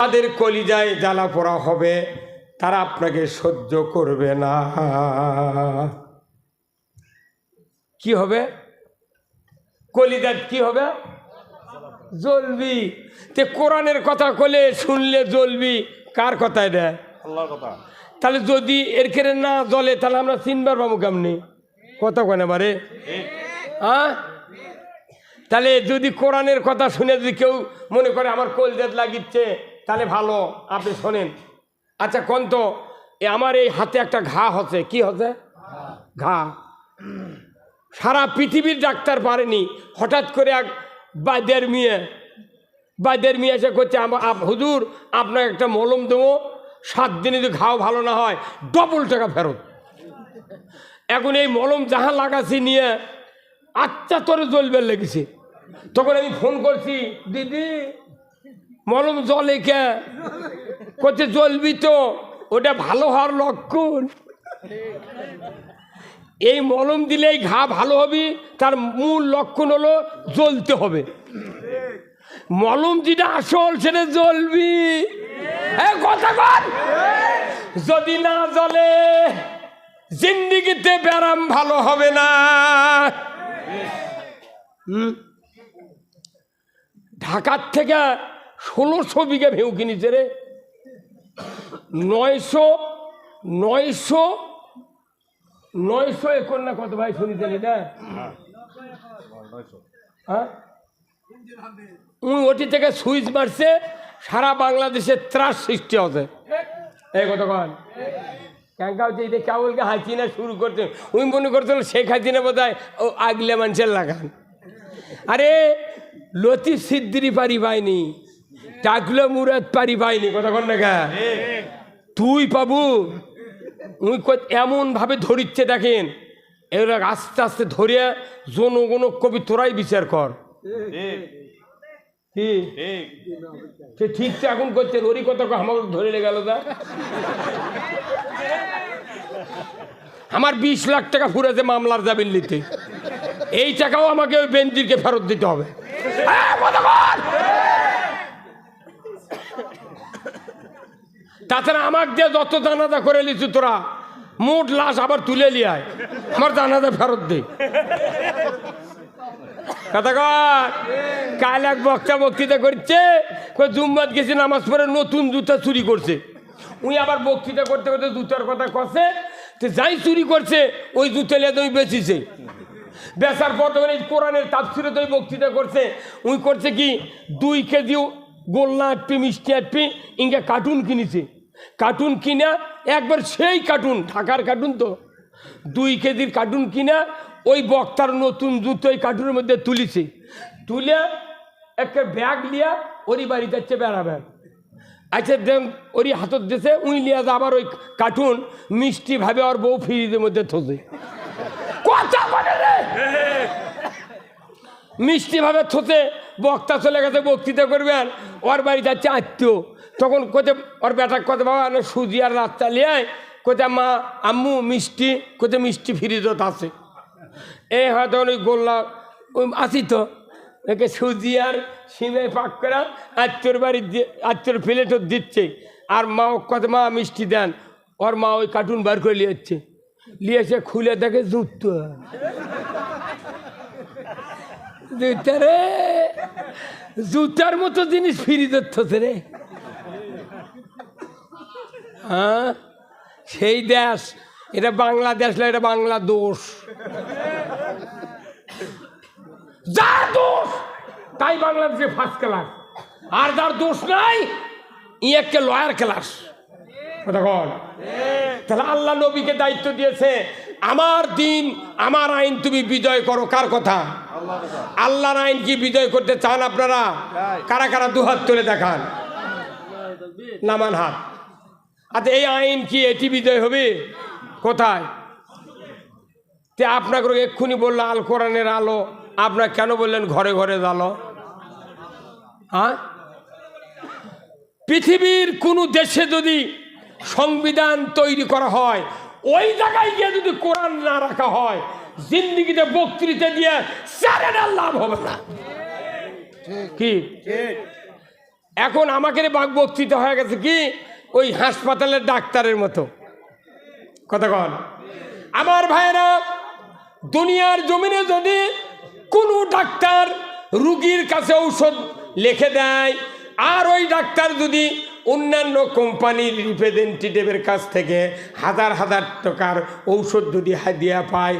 তাদের কলিজায় জ্বালা পোড়া হবে তারা আপনাকে সহ্য করবে না। কি হবে? কলিজাত কি হবে? জ্বলবি। তে কোরআনের কথা কলে শুনলে জ্বলবি। কার কথায় দেয় আল্লাহর কথা। তাহলে যদি এর কেড়ে না জ্বলে তাহলে আমরা চিনবার পাবো কেমনি? কথা কেন বারে? হ্যাঁ? তাহলে যদি কোরআনের কথা শুনে যদি কেউ মনে করে আমার কলজাত লাগিচ্ছে তাহলে ভালো, আপনি শোনেন। আচ্ছা কোন তো? আমার এই হাতে একটা ঘা হচ্ছে। কি হচ্ছে? ঘা। সারা পৃথিবীর ডাক্তার পারেনি। হঠাৎ করে এক বাইদের মেয়ে বাইদের মেয়ে এসে করছে হুজুর, আপনাকে একটা মলম দেবো। সাত দিনে যদি ঘাও ভালো না হয় ডবল টাকা ফেরত। এখন এই মলম যাহা লাগাছি নিয়ে আচ্ছা তোরে জ্বলবে লেগেছে। তখন আমি ফোন করছি, দিদি মলম জলে কে? করছে জ্বলবি তো। ওটা ভালো হওয়ার লক্ষণ। এই মলম দিলেই ঘা ভালো হবে, তার মূল লক্ষণ হলো জ্বলতে হবে। মলম যেটা আসল, সেটা জ্বলবি। যদি না জ্বলে, জিন্দিগিতে ব্যারাম ভালো হবে না? ঢাকার থেকে ষোলোশো বিঘা ভেউ কিনেছে রে। নয়শো নয়শো নয়শো একর না কত ভাই শুনিতেন এটা হ্যাঁ? ওটি থেকে সুইচ মারছে সারা বাংলাদেশে ত্রাস সৃষ্টি হচ্ছে। এই কত কন। ক্যাঙ্কা হচ্ছে এটা কেবলকে হাসিনা শুরু করছে? উনি মনে করছিল শেখ হাসিনা বোধ হয় ও আগলে মানুষের লাগান। আরে লতি সিদ্দিরি পারি পাইনি টাকলো মুরাদ পারি পাইনি কথা কন না তুই পাবু কই- এমনভাবে ধরিচ্ছে দেখেন, এরা আস্তে আস্তে ধরিয়া জনগণ কবি তোরাই বিচার কর। সে ঠিক তো এখন করছে ওরই কত আমাকে ধরে গেল তা? আমার বিশ লাখ টাকা ফুরেছে মামলার জামিন নিতে। এই টাকাও আমাকে ওই বেঞ্জিরকে ফেরত দিতে হবে হ্যাঁ, কতক্ষণ? তাছাড়া আমাকে দিয়ে যত জানাজা করে লিছু তোরা মোট লাশ আবার তুলে লিয়ায় আমার জানাজা ফেরত দে। কথা কাল এক বক্তা বক্তৃতা করছে জুম্মাত গেছে, নামাজ পড়ে নতুন জুতা চুরি করছে। উনি আবার বক্তৃতা করতে করতে জুতার কথা কছে, তো যাই চুরি করছে, ওই জুতা লিয়ে তুমি বেচিছে। বেচার পর তখন এই কোরআনের তাপসিরে তো বক্তৃতা করছে। উনি করছে কি, দুই কেজি গোল্লা আটপি, মিষ্টি আটপি, ইঙ্গে কার্টুন কিনেছে। কার্টুন কিনা, একবার সেই কার্টুন, ঢাকার কার্টুন তো। দুই কেজির কার্টুন কিনা, ওই বক্তার নতুন জুতো ওই কার্টুনের মধ্যে তুলিছে। তুলে একটা ব্যাগ লিয়া ওরই বাড়ি যাচ্ছে বেড়াবেন আচ্ছা দেন ওরই হাতত দিছে উই লিয়া আবার ওই কার্টুন, মিষ্টি ভাবে ওর বউ ফ্রিজের মধ্যে থোছে কথা বলে রে! মিষ্টি ভাবে বক্তা চলে গেছে, বক্তৃতা করবেন, ওর বাড়ি যাচ্ছে আত্মীয়। তখন কোথায় ওর বেটা কথা বাবা সুজি আর রাস্তা লিয়ে কোথায় মা, আম্মু, মিষ্টি। কোথায় মিষ্টি ফ্রিজত আছে। এই হয়তো ওই গোল্লা, ওই আসি তো। একে সুজি আর সিমে পাক করা আত্মীয়র বাড়ির দিয়ে আত্মীয়র প্লেটও দিচ্ছে। আর মা কত মা, মিষ্টি দেন। ওর মা ওই কার্টুন বার করে নিয়ে এসে খুলে দেখে জুতো। জুতার মতো জিনিস ফিরি ধরতেছে রে। হ্যাঁ? সেই দেশ এটা বাংলাদেশ না এটা বাংলা দোষ যার দোষ তাই বাংলাদেশে ফার্স্ট ক্লাস আর যার দোষ নাই ই একটা লয়ার ক্লাস তাহলে আল্লাহ নবীকে দায়িত্ব দিয়েছে আমার দিন আমার আইন তুমি বিজয় করো কার কথা? আল্লাহর আইন কি বিজয় করতে চান আপনারা? কারা কারা দুহাত তুলে দেখান? নামান হাত। আচ্ছা এই আইন কি এটি বিজয় হবে? কোথায়? তে আপনাকে এক্ষুনি বলল আল কোরআনের আলো। আপনার কেন বললেন ঘরে ঘরে জালো হ্যাঁ পৃথিবীর কোনো দেশে যদি সংবিধান তৈরি করা হয় ওই জায়গায় গিয়ে যদি কোরআন না রাখা হয় জিন্দিগিতে বক্তৃতা দিয়ে স্যারের লাভ হবে না। কি? এখন আমাকে বাক বক্তৃতা হয়ে গেছে কি? ওই হাসপাতালের ডাক্তারের মতো। কথা কন। আমার ভাইরা দুনিয়ার জমিনে যদি কোনো ডাক্তার রুগীর কাছে ঔষধ লিখে দেয়, আর ওই ডাক্তার যদি অন্যান্য কোম্পানির রিপ্রেজেন্টেটিভের কাছ থেকে হাজার হাজার টাকার ঔষধ যদি হাদিয়া পায়